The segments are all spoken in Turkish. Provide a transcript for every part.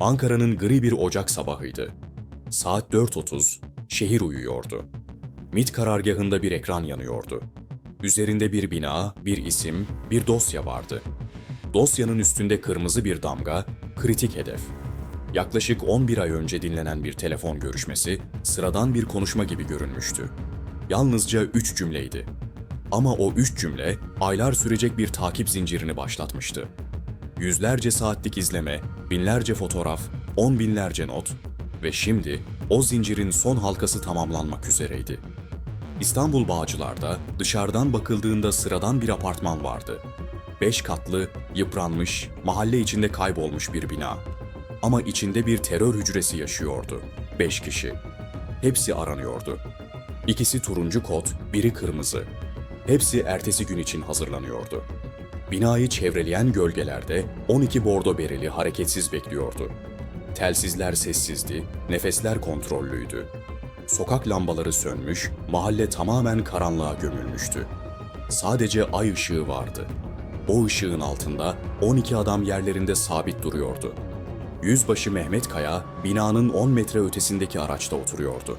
Ankara'nın gri bir Ocak sabahıydı. Saat 4.30, şehir uyuyordu. MIT karargahında bir ekran yanıyordu. Üzerinde bir bina, bir isim, bir dosya vardı. Dosyanın üstünde kırmızı bir damga, kritik hedef. Yaklaşık 11 ay önce dinlenen bir telefon görüşmesi, sıradan bir konuşma gibi görünmüştü. Yalnızca 3 cümleydi. Ama o 3 cümle, aylar sürecek bir takip zincirini başlatmıştı. Yüzlerce saatlik izleme, binlerce fotoğraf, on binlerce not ve şimdi o zincirin son halkası tamamlanmak üzereydi. İstanbul Bağcılar'da dışarıdan bakıldığında sıradan bir apartman vardı. Beş katlı, yıpranmış, mahalle içinde kaybolmuş bir bina. Ama içinde bir terör hücresi yaşıyordu. Beş kişi. Hepsi aranıyordu. İkisi turuncu kot, biri kırmızı. Hepsi ertesi gün için hazırlanıyordu. Binayı çevreleyen gölgelerde 12 bordo bereli hareketsiz bekliyordu. Telsizler sessizdi, nefesler kontrollüydü. Sokak lambaları sönmüş, mahalle tamamen karanlığa gömülmüştü. Sadece ay ışığı vardı. O ışığın altında 12 adam yerlerinde sabit duruyordu. Yüzbaşı Mehmet Kaya, binanın 10 metre ötesindeki araçta oturuyordu.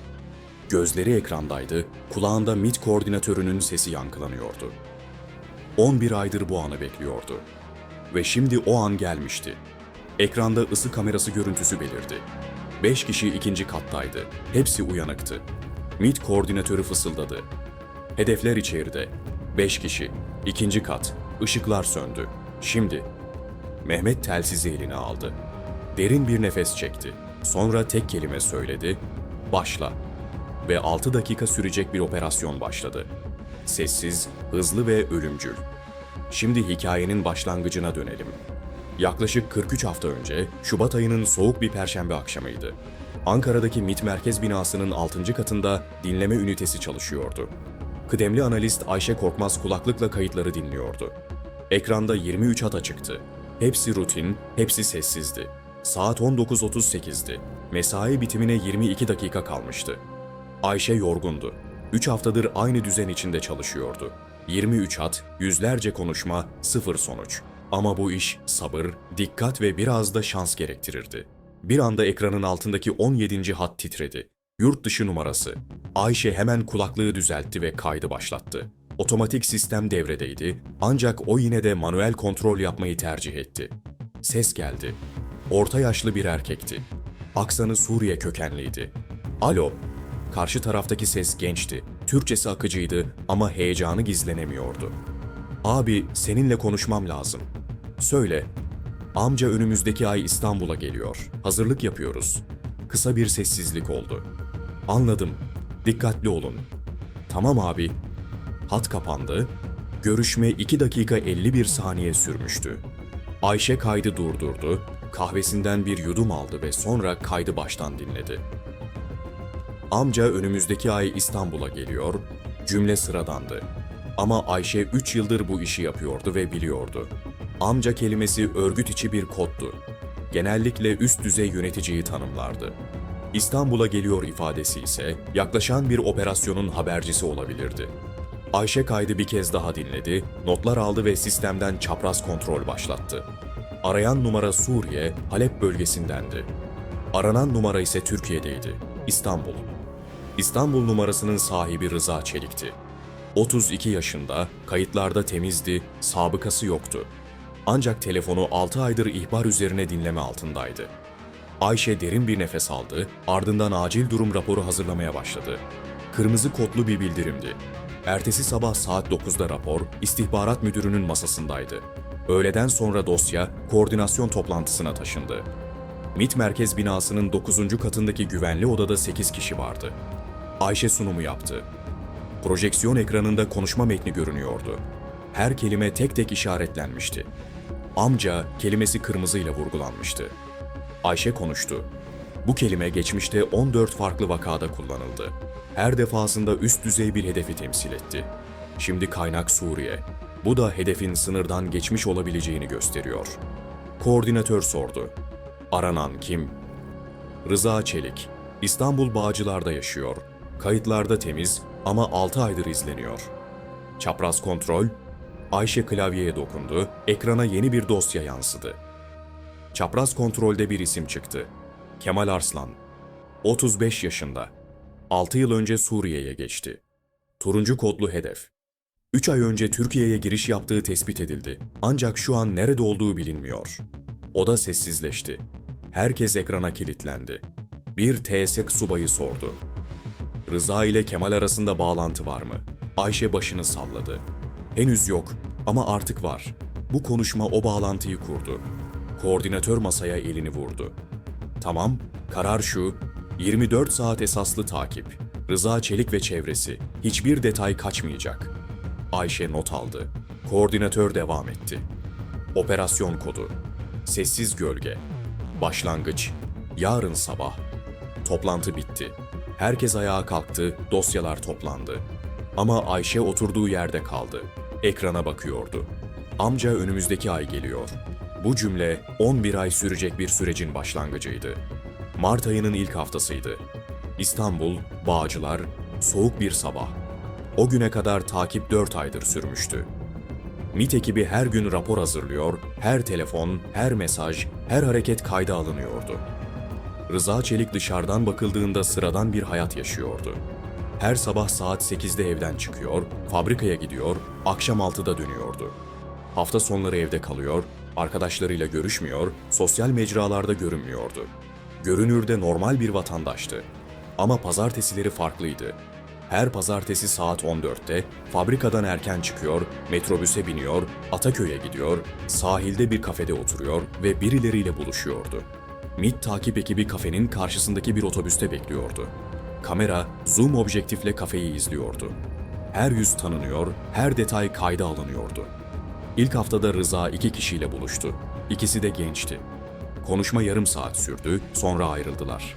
Gözleri ekrandaydı, kulağında MİT koordinatörünün sesi yankılanıyordu. 11 aydır bu anı bekliyordu. Ve şimdi o an gelmişti. Ekranda ısı kamerası görüntüsü belirdi. Beş kişi ikinci kattaydı. Hepsi uyanıktı. MİT koordinatörü fısıldadı. Hedefler içeride. Beş kişi. ikinci kat. Işıklar söndü. Şimdi. Mehmet telsizi eline aldı. Derin bir nefes çekti. Sonra tek kelime söyledi. Başla. Ve 6 dakika sürecek bir operasyon başladı. Sessiz, hızlı ve ölümcül. Şimdi hikayenin başlangıcına dönelim. Yaklaşık 43 hafta önce Şubat ayının soğuk bir perşembe akşamıydı. Ankara'daki MİT merkez binasının 6. katında dinleme ünitesi çalışıyordu. Kıdemli analist Ayşe Korkmaz kulaklıkla kayıtları dinliyordu. Ekranda 23 hat açıktı. Hepsi rutin, hepsi sessizdi. Saat 19.38'di. Mesai bitimine 22 dakika kalmıştı. Ayşe yorgundu. 3 haftadır aynı düzen içinde çalışıyordu. 23 hat, yüzlerce konuşma, sıfır sonuç. Ama bu iş sabır, dikkat ve biraz da şans gerektirirdi. Bir anda ekranın altındaki 17. hat titredi. Yurt dışı numarası. Ayşe hemen kulaklığı düzeltti ve kaydı başlattı. Otomatik sistem devredeydi ancak o yine de manuel kontrol yapmayı tercih etti. Ses geldi. Orta yaşlı bir erkekti. Aksanı Suriye kökenliydi. Alo. Karşı taraftaki ses gençti. Türkçesi akıcıydı ama heyecanı gizlenemiyordu. Abi seninle konuşmam lazım. Söyle. Amca önümüzdeki ay İstanbul'a geliyor. Hazırlık yapıyoruz. Kısa bir sessizlik oldu. Anladım. Dikkatli olun. Tamam abi. Hat kapandı. Görüşme 2 dakika 51 saniye sürmüştü. Ayşe kaydı durdurdu, kahvesinden bir yudum aldı ve sonra kaydı baştan dinledi. Amca önümüzdeki ay İstanbul'a geliyor, cümle sıradandı. Ama Ayşe 3 yıldır bu işi yapıyordu ve biliyordu. Amca kelimesi örgüt içi bir koddu. Genellikle üst düzey yöneticiyi tanımlardı. İstanbul'a geliyor ifadesi ise yaklaşan bir operasyonun habercisi olabilirdi. Ayşe kaydı bir kez daha dinledi, notlar aldı ve sistemden çapraz kontrol başlattı. Arayan numara Suriye, Halep bölgesindendi. Aranan numara ise Türkiye'deydi, İstanbul. İstanbul numarasının sahibi Rıza Çelik'ti. 32 yaşında, kayıtlarda temizdi, sabıkası yoktu. Ancak telefonu 6 aydır ihbar üzerine dinleme altındaydı. Ayşe derin bir nefes aldı, ardından acil durum raporu hazırlamaya başladı. Kırmızı kodlu bir bildirimdi. Ertesi sabah saat 9'da rapor, istihbarat müdürünün masasındaydı. Öğleden sonra dosya, koordinasyon toplantısına taşındı. MİT merkez binasının 9. katındaki güvenli odada 8 kişi vardı. Ayşe sunumu yaptı. Projeksiyon ekranında konuşma metni görünüyordu. Her kelime tek tek işaretlenmişti. Amca kelimesi kırmızıyla vurgulanmıştı. Ayşe konuştu. Bu kelime geçmişte 14 farklı vakada kullanıldı. Her defasında üst düzey bir hedefi temsil etti. Şimdi kaynak Suriye. Bu da hedefin sınırdan geçmiş olabileceğini gösteriyor. Koordinatör sordu. Aranan kim? Rıza Çelik. İstanbul Bağcılar'da yaşıyor. Kayıtlarda temiz ama 6 aydır izleniyor. Çapraz kontrol. Ayşe klavyeye dokundu. Ekrana yeni bir dosya yansıdı. Çapraz kontrolde bir isim çıktı. Kemal Arslan. 35 yaşında. 6 yıl önce Suriye'ye geçti. Turuncu kodlu hedef. 3 ay önce Türkiye'ye giriş yaptığı tespit edildi. Ancak şu an nerede olduğu bilinmiyor. O da sessizleşti. Herkes ekrana kilitlendi. Bir TSK subayı sordu. Rıza ile Kemal arasında bağlantı var mı? Ayşe başını salladı. Henüz yok ama artık var. Bu konuşma o bağlantıyı kurdu. Koordinatör masaya elini vurdu. Tamam, karar şu. 24 saat esaslı takip. Rıza Çelik ve çevresi. Hiçbir detay kaçmayacak. Ayşe not aldı. Koordinatör devam etti. Operasyon kodu. Sessiz gölge. Başlangıç. Yarın sabah. Toplantı bitti. Herkes ayağa kalktı, dosyalar toplandı. Ama Ayşe oturduğu yerde kaldı. Ekrana bakıyordu. Amca önümüzdeki ay geliyor. Bu cümle 11 ay sürecek bir sürecin başlangıcıydı. Mart ayının ilk haftasıydı. İstanbul, Bağcılar, soğuk bir sabah. O güne kadar takip 4 aydır sürmüştü. MİT ekibi her gün rapor hazırlıyor, her telefon, her mesaj, her hareket kayda alınıyordu. Rıza Çelik dışarıdan bakıldığında sıradan bir hayat yaşıyordu. Her sabah saat 8'de evden çıkıyor, fabrikaya gidiyor, akşam 6'da dönüyordu. Hafta sonları evde kalıyor, arkadaşlarıyla görüşmüyor, sosyal mecralarda görünmüyordu. Görünürde normal bir vatandaştı. Ama pazartesileri farklıydı. Her pazartesi saat 14'te fabrikadan erken çıkıyor, metrobüse biniyor, Ataköy'e gidiyor, sahilde bir kafede oturuyor ve birileriyle buluşuyordu. MİT takip ekibi kafenin karşısındaki bir otobüste bekliyordu. Kamera zoom objektifle kafeyi izliyordu. Her yüz tanınıyor, her detay kayda alınıyordu. İlk haftada Rıza iki kişiyle buluştu. İkisi de gençti. Konuşma yarım saat sürdü, sonra ayrıldılar.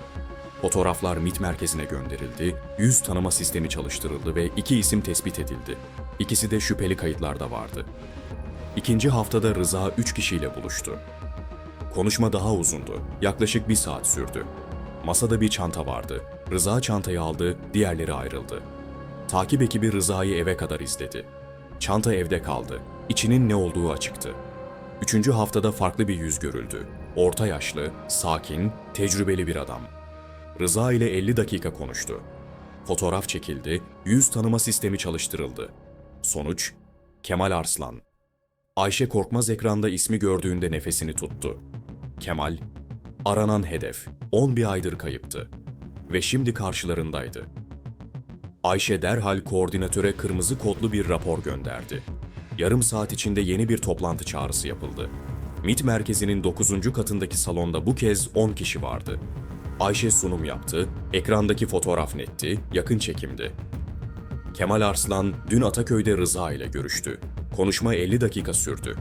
Fotoğraflar MİT merkezine gönderildi, yüz tanıma sistemi çalıştırıldı ve iki isim tespit edildi. İkisi de şüpheli kayıtlarda vardı. İkinci haftada Rıza üç kişiyle buluştu. Konuşma daha uzundu. Yaklaşık bir saat sürdü. Masada bir çanta vardı. Rıza çantayı aldı, diğerleri ayrıldı. Takip ekibi Rıza'yı eve kadar izledi. Çanta evde kaldı. İçinin ne olduğu açıktı. Üçüncü haftada farklı bir yüz görüldü. Orta yaşlı, sakin, tecrübeli bir adam. Rıza ile 50 dakika konuştu. Fotoğraf çekildi, yüz tanıma sistemi çalıştırıldı. Sonuç, Kemal Arslan. Ayşe Korkmaz ekranda ismi gördüğünde nefesini tuttu. Kemal, aranan hedef, 11 aydır kayıptı. Ve şimdi karşılarındaydı. Ayşe derhal koordinatöre kırmızı kodlu bir rapor gönderdi. Yarım saat içinde yeni bir toplantı çağrısı yapıldı. MİT merkezinin 9. katındaki salonda bu kez 10 kişi vardı. Ayşe sunum yaptı, ekrandaki fotoğraf netti, yakın çekimdi. Kemal Arslan dün Ataköy'de Rıza ile görüştü. Konuşma 50 dakika sürdü.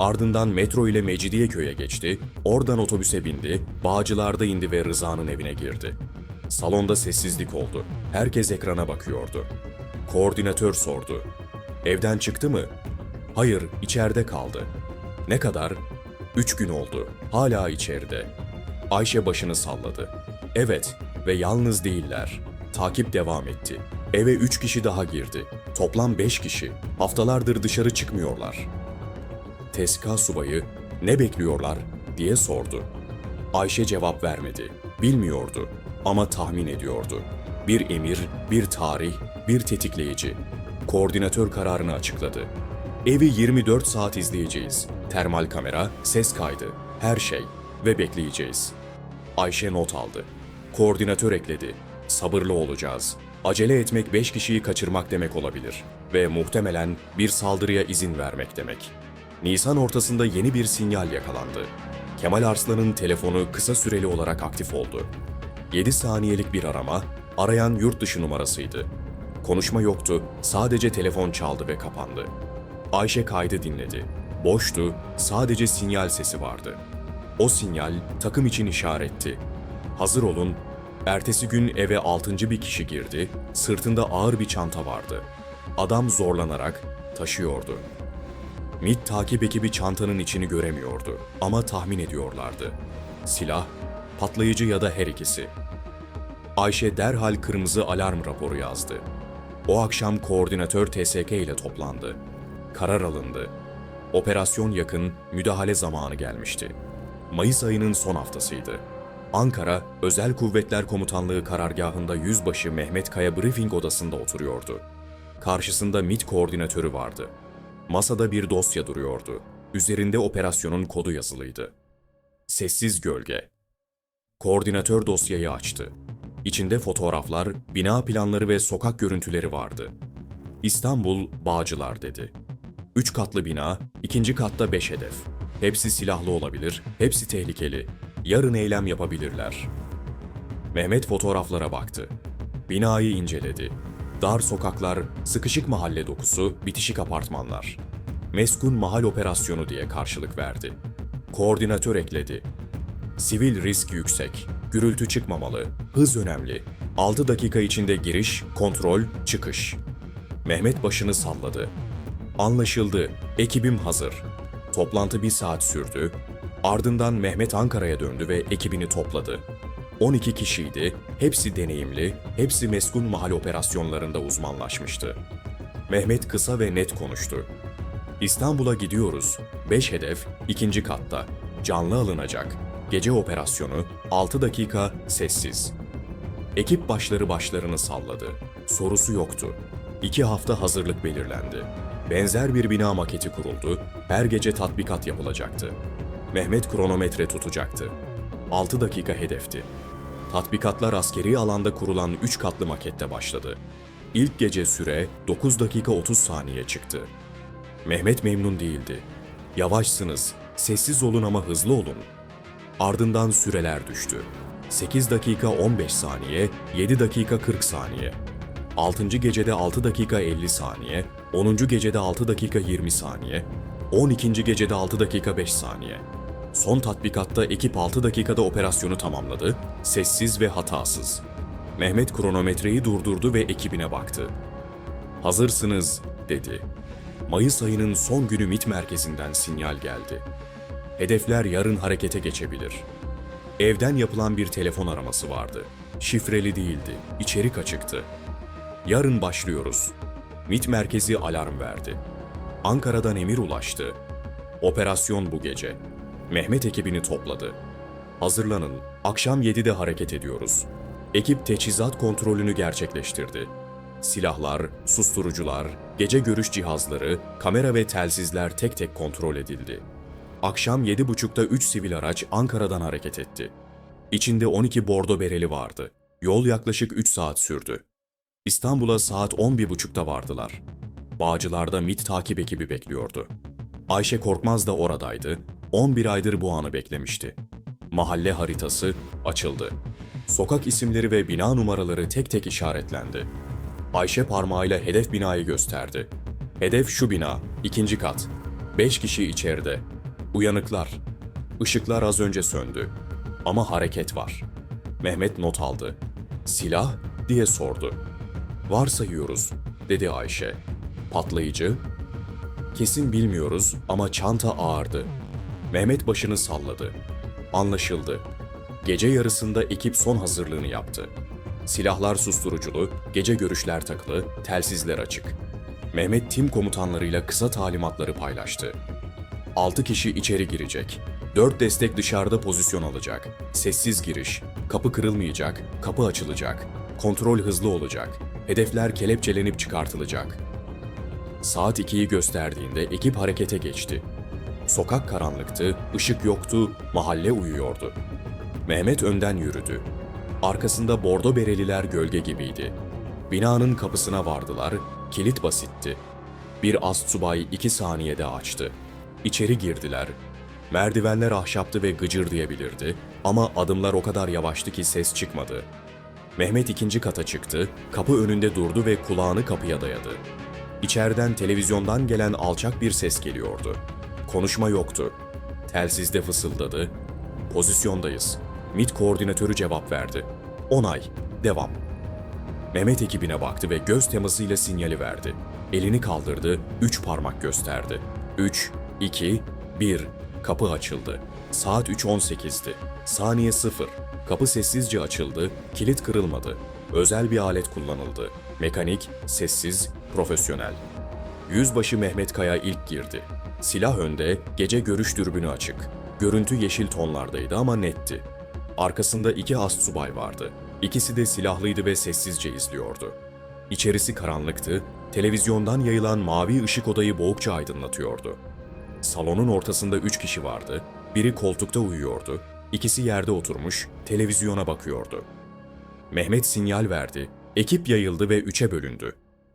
Ardından metro ile Mecidiyeköy'e geçti, oradan otobüse bindi, Bağcılar'da indi ve Rıza'nın evine girdi. Salonda sessizlik oldu. Herkes ekrana bakıyordu. Koordinatör sordu. Evden çıktı mı? Hayır, içeride kaldı. Ne kadar? Üç gün oldu. Hala içeride. Ayşe başını salladı. Evet ve yalnız değiller. Takip devam etti. Eve üç kişi daha girdi. Toplam beş kişi. Haftalardır dışarı çıkmıyorlar. Teska subayı ne bekliyorlar diye sordu. Ayşe cevap vermedi. Bilmiyordu ama tahmin ediyordu. Bir emir, bir tarih, bir tetikleyici. Koordinatör kararını açıkladı. Evi 24 saat izleyeceğiz. Termal kamera, ses kaydı, her şey ve bekleyeceğiz. Ayşe not aldı. Koordinatör ekledi. Sabırlı olacağız. Acele etmek 5 kişiyi kaçırmak demek olabilir ve muhtemelen bir saldırıya izin vermek demek. Nisan ortasında yeni bir sinyal yakalandı. Kemal Arslan'ın telefonu kısa süreli olarak aktif oldu. 7 saniyelik bir arama, arayan yurt dışı numarasıydı. Konuşma yoktu, sadece telefon çaldı ve kapandı. Ayşe kaydı dinledi. Boştu, sadece sinyal sesi vardı. O sinyal takım için işaretti. Hazır olun. Ertesi gün eve altıncı bir kişi girdi, sırtında ağır bir çanta vardı. Adam zorlanarak taşıyordu. MİT takip ekibi çantanın içini göremiyordu ama tahmin ediyorlardı. Silah, patlayıcı ya da her ikisi. Ayşe derhal kırmızı alarm raporu yazdı. O akşam koordinatör TSK ile toplandı. Karar alındı. Operasyon yakın, müdahale zamanı gelmişti. Mayıs ayının son haftasıydı. Ankara, Özel Kuvvetler Komutanlığı karargahında Yüzbaşı Mehmet Kaya briefing odasında oturuyordu. Karşısında MİT koordinatörü vardı. Masada bir dosya duruyordu. Üzerinde operasyonun kodu yazılıydı. Sessiz gölge. Koordinatör dosyayı açtı. İçinde fotoğraflar, bina planları ve sokak görüntüleri vardı. İstanbul, Bağcılar dedi. Üç katlı bina, ikinci katta beş hedef. Hepsi silahlı olabilir, hepsi tehlikeli. Yarın eylem yapabilirler. Mehmet fotoğraflara baktı. Binayı inceledi. Dar sokaklar, sıkışık mahalle dokusu, bitişik apartmanlar. Meskun mahal operasyonu diye karşılık verdi. Koordinatör ekledi. Sivil risk yüksek, gürültü çıkmamalı, hız önemli. 6 dakika içinde giriş, kontrol, çıkış. Mehmet başını salladı. Anlaşıldı, ekibim hazır. Toplantı bir saat sürdü. Ardından Mehmet Ankara'ya döndü ve ekibini topladı. 12 kişiydi, hepsi deneyimli, hepsi meskun mahal operasyonlarında uzmanlaşmıştı. Mehmet kısa ve net konuştu. İstanbul'a gidiyoruz. 5 hedef, ikinci katta. Canlı alınacak. Gece operasyonu, 6 dakika, sessiz. Ekip başları başlarını salladı. Sorusu yoktu. İki hafta hazırlık belirlendi. Benzer bir bina maketi kuruldu, her gece tatbikat yapılacaktı. Mehmet kronometre tutacaktı. 6 dakika hedefti. Tatbikatlar askeri alanda kurulan 3 katlı makette başladı. İlk gece süre 9 dakika 30 saniye çıktı. Mehmet memnun değildi. Yavaşsınız, sessiz olun ama hızlı olun. Ardından süreler düştü. 8 dakika 15 saniye, 7 dakika 40 saniye. 6. gecede 6 dakika 50 saniye, 10. gecede 6 dakika 20 saniye, 12. gecede 6 dakika 5 saniye. Son tatbikatta ekip 6 dakikada operasyonu tamamladı, sessiz ve hatasız. Mehmet kronometreyi durdurdu ve ekibine baktı. Hazırsınız, dedi. Mayıs ayının son günü MİT merkezinden sinyal geldi. Hedefler yarın harekete geçebilir. Evden yapılan bir telefon araması vardı. Şifreli değildi, içerik açıktı. Yarın başlıyoruz. MİT merkezi alarm verdi. Ankara'dan emir ulaştı. Operasyon bu gece. Mehmet ekibini topladı. Hazırlanın, akşam 7'de hareket ediyoruz. Ekip teçhizat kontrolünü gerçekleştirdi. Silahlar, susturucular, gece görüş cihazları, kamera ve telsizler tek tek kontrol edildi. Akşam 7.30'da 3 sivil araç Ankara'dan hareket etti. İçinde 12 bordo bereli vardı. Yol yaklaşık 3 saat sürdü. İstanbul'a saat 11.30'da vardılar. Bağcılar'da MİT takip ekibi bekliyordu. Ayşe Korkmaz da oradaydı. 11 aydır bu anı beklemişti. Mahalle haritası açıldı. Sokak isimleri ve bina numaraları tek tek işaretlendi. Ayşe parmağıyla hedef binayı gösterdi. Hedef şu bina, ikinci kat. Beş kişi içeride. Uyanıklar. Işıklar az önce söndü. Ama hareket var. Mehmet not aldı. Silah? diye sordu. Varsayıyoruz, dedi Ayşe. Patlayıcı? Kesin bilmiyoruz ama çanta ağırdı. Mehmet başını salladı. Anlaşıldı. Gece yarısında ekip son hazırlığını yaptı. Silahlar susturuculu, gece görüşler takılı, telsizler açık. Mehmet tim komutanlarıyla kısa talimatları paylaştı. 6 kişi içeri girecek. 4 destek dışarıda pozisyon alacak. Sessiz giriş. Kapı kırılmayacak, kapı açılacak. Kontrol hızlı olacak. Hedefler kelepçelenip çıkartılacak. Saat 2'yi gösterdiğinde ekip harekete geçti. Sokak karanlıktı, ışık yoktu, mahalle uyuyordu. Mehmet önden yürüdü. Arkasında bordo bereliler gölge gibiydi. Binanın kapısına vardılar, kilit basitti. Bir ast subay iki saniyede açtı. İçeri girdiler. Merdivenler ahşaptı ve gıcırdayabilirdi ama adımlar o kadar yavaştı ki ses çıkmadı. Mehmet ikinci kata çıktı, kapı önünde durdu ve kulağını kapıya dayadı. İçeriden televizyondan gelen alçak bir ses geliyordu. Konuşma yoktu. Telsizde fısıldadı. Pozisyondayız. MİT koordinatörü cevap verdi. Onay. Devam. Mehmet ekibine baktı ve göz temasıyla sinyali verdi. Elini kaldırdı, üç parmak gösterdi. 3, 2, 1. Kapı açıldı. Saat 3.18'di. Saniye 0. Kapı sessizce açıldı, kilit kırılmadı. Özel bir alet kullanıldı. Mekanik, sessiz, profesyonel. Yüzbaşı Mehmet Kaya ilk girdi. Silah önde, gece görüş dürbünü açık. Görüntü yeşil tonlardaydı ama netti. Arkasında iki astsubay vardı. İkisi de silahlıydı ve sessizce izliyordu. İçerisi karanlıktı, televizyondan yayılan mavi ışık odayı boğukça aydınlatıyordu. Salonun ortasında üç kişi vardı, biri koltukta uyuyordu, ikisi yerde oturmuş, televizyona bakıyordu. Mehmet sinyal verdi, ekip yayıldı ve üçe bölündü.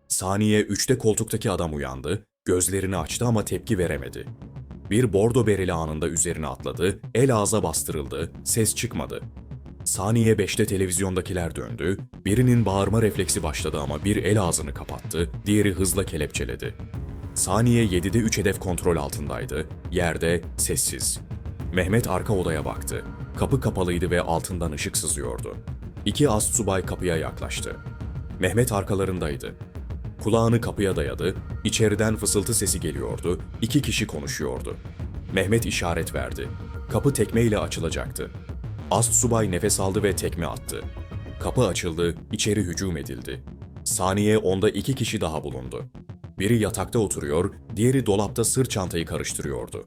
Saniye üçte koltuktaki adam uyandı, gözlerini açtı ama tepki veremedi. Bir bordo bereli anında üzerine atladı, el ağza bastırıldı, ses çıkmadı. Saniye 5'te televizyondakiler döndü, birinin bağırma refleksi başladı ama bir el ağzını kapattı, diğeri hızla kelepçeledi. Saniye 7'de 3 hedef kontrol altındaydı, yerde sessiz. Mehmet arka odaya baktı. Kapı kapalıydı ve altından ışık sızıyordu. İki astsubay kapıya yaklaştı. Mehmet arkalarındaydı. Kulağını kapıya dayadı, içeriden fısıltı sesi geliyordu, iki kişi konuşuyordu. Mehmet işaret verdi. Kapı tekmeyle açılacaktı. Ast subay nefes aldı ve tekme attı. Kapı açıldı, içeri hücum edildi. Saniye onda iki kişi daha bulundu. Biri yatakta oturuyor, diğeri dolapta sırt çantayı karıştırıyordu.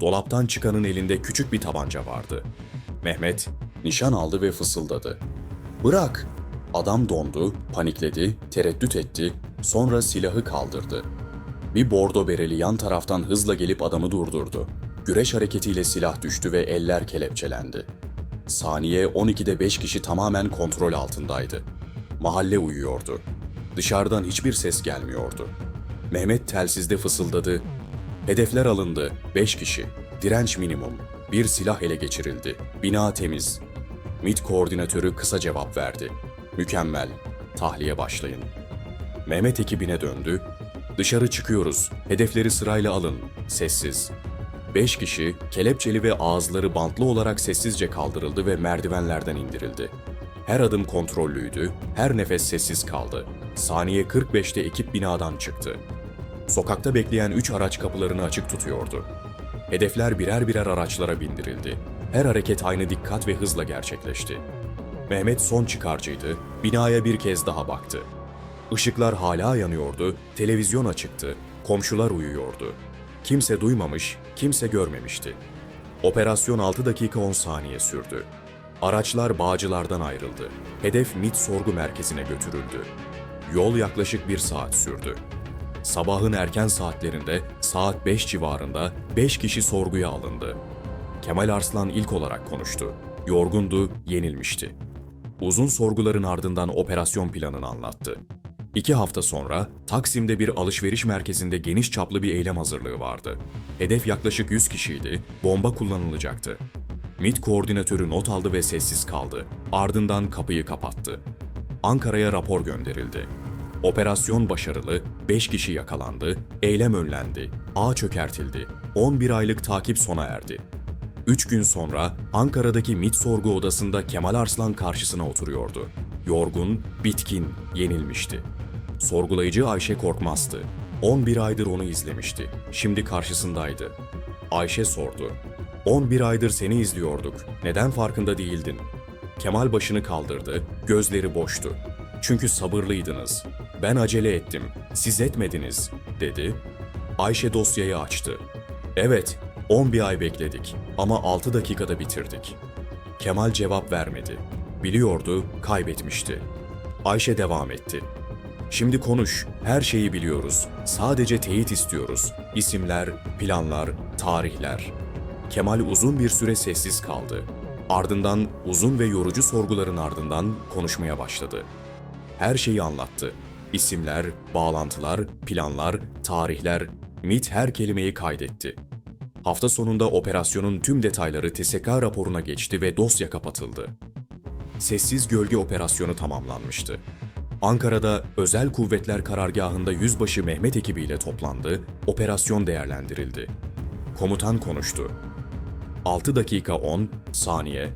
Dolaptan çıkanın elinde küçük bir tabanca vardı. Mehmet nişan aldı ve fısıldadı. Bırak! Adam dondu, panikledi, tereddüt etti, sonra silahı kaldırdı. Bir bordo bereli yan taraftan hızla gelip adamı durdurdu. Güreş hareketiyle silah düştü ve eller kelepçelendi. Saniye 12'de 5 kişi tamamen kontrol altındaydı. Mahalle uyuyordu. Dışarıdan hiçbir ses gelmiyordu. Mehmet telsizde fısıldadı. Hedefler alındı. 5 kişi. Direnç minimum. Bir silah ele geçirildi. Bina temiz. MİT koordinatörü kısa cevap verdi. Mükemmel. Tahliye başlayın. Mehmet ekibine döndü. Dışarı çıkıyoruz. Hedefleri sırayla alın. Sessiz. Beş kişi kelepçeli ve ağızları bantlı olarak sessizce kaldırıldı ve merdivenlerden indirildi. Her adım kontrollüydü, her nefes sessiz kaldı. Saniye 45'te ekip binadan çıktı. Sokakta bekleyen üç araç kapılarını açık tutuyordu. Hedefler birer birer araçlara bindirildi. Her hareket aynı dikkat ve hızla gerçekleşti. Mehmet son çıkarcıydı, binaya bir kez daha baktı. Işıklar hala yanıyordu, televizyon açıktı, komşular uyuyordu. Kimse duymamış, kimse görmemişti. Operasyon 6 dakika 10 saniye sürdü. Araçlar Bağcılar'dan ayrıldı. Hedef MIT sorgu merkezine götürüldü. Yol yaklaşık bir saat sürdü. Sabahın erken saatlerinde saat 5 civarında 5 kişi sorguya alındı. Kemal Arslan ilk olarak konuştu. Yorgundu, yenilmişti. Uzun sorguların ardından operasyon planını anlattı. İki hafta sonra Taksim'de bir alışveriş merkezinde geniş çaplı bir eylem hazırlığı vardı. Hedef yaklaşık 100 kişiydi, bomba kullanılacaktı. MİT koordinatörü not aldı ve sessiz kaldı. Ardından kapıyı kapattı. Ankara'ya rapor gönderildi. Operasyon başarılı, 5 kişi yakalandı, eylem önlendi, ağ çökertildi, 11 aylık takip sona erdi. Üç gün sonra Ankara'daki MİT sorgu odasında Kemal Arslan karşısına oturuyordu. Yorgun, bitkin, yenilmişti. Sorgulayıcı Ayşe Korkmaz'dı. 11 aydır onu izlemişti. Şimdi karşısındaydı. Ayşe sordu. 11 aydır seni izliyorduk. Neden farkında değildin? Kemal başını kaldırdı. Gözleri boştu. Çünkü sabırlıydınız. Ben acele ettim. Siz etmediniz, dedi. Ayşe dosyayı açtı. Evet, 11 ay bekledik ama 6 dakikada bitirdik. Kemal cevap vermedi. Biliyordu, kaybetmişti. Ayşe devam etti. Şimdi konuş, her şeyi biliyoruz. Sadece teyit istiyoruz. İsimler, planlar, tarihler. Kemal uzun bir süre sessiz kaldı. Ardından uzun ve yorucu sorguların ardından konuşmaya başladı. Her şeyi anlattı. İsimler, bağlantılar, planlar, tarihler, MIT her kelimeyi kaydetti. Hafta sonunda operasyonun tüm detayları TSK raporuna geçti ve dosya kapatıldı. Sessiz Gölge Operasyonu tamamlanmıştı. Ankara'da Özel Kuvvetler Karargahı'nda Yüzbaşı Mehmet ekibiyle toplandı, operasyon değerlendirildi. Komutan konuştu. 6 dakika 10 saniye,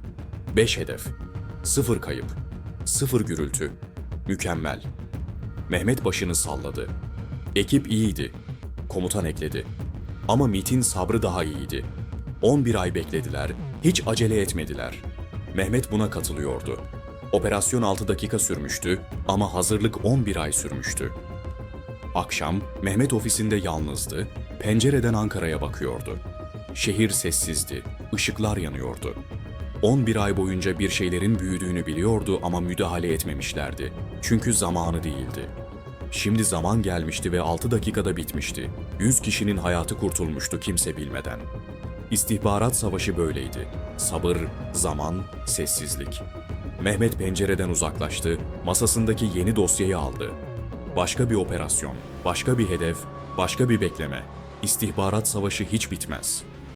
5 hedef, 0 kayıp, 0 gürültü, mükemmel. Mehmet başını salladı. Ekip iyiydi. Komutan ekledi. Ama MIT'in sabrı daha iyiydi. 11 ay beklediler, hiç acele etmediler. Mehmet buna katılıyordu. Operasyon 6 dakika sürmüştü ama hazırlık 11 ay sürmüştü. Akşam Mehmet ofisinde yalnızdı, pencereden Ankara'ya bakıyordu. Şehir sessizdi, ışıklar yanıyordu. 11 ay boyunca bir şeylerin büyüdüğünü biliyordu ama müdahale etmemişlerdi. Çünkü zamanı değildi. Şimdi zaman gelmişti ve 6 dakikada bitmişti. 100 kişinin hayatı kurtulmuştu kimse bilmeden. İstihbarat savaşı böyleydi. Sabır, zaman, sessizlik. Mehmet pencereden uzaklaştı, masasındaki yeni dosyayı aldı. Başka bir operasyon, başka bir hedef, başka bir bekleme. İstihbarat savaşı hiç bitmez.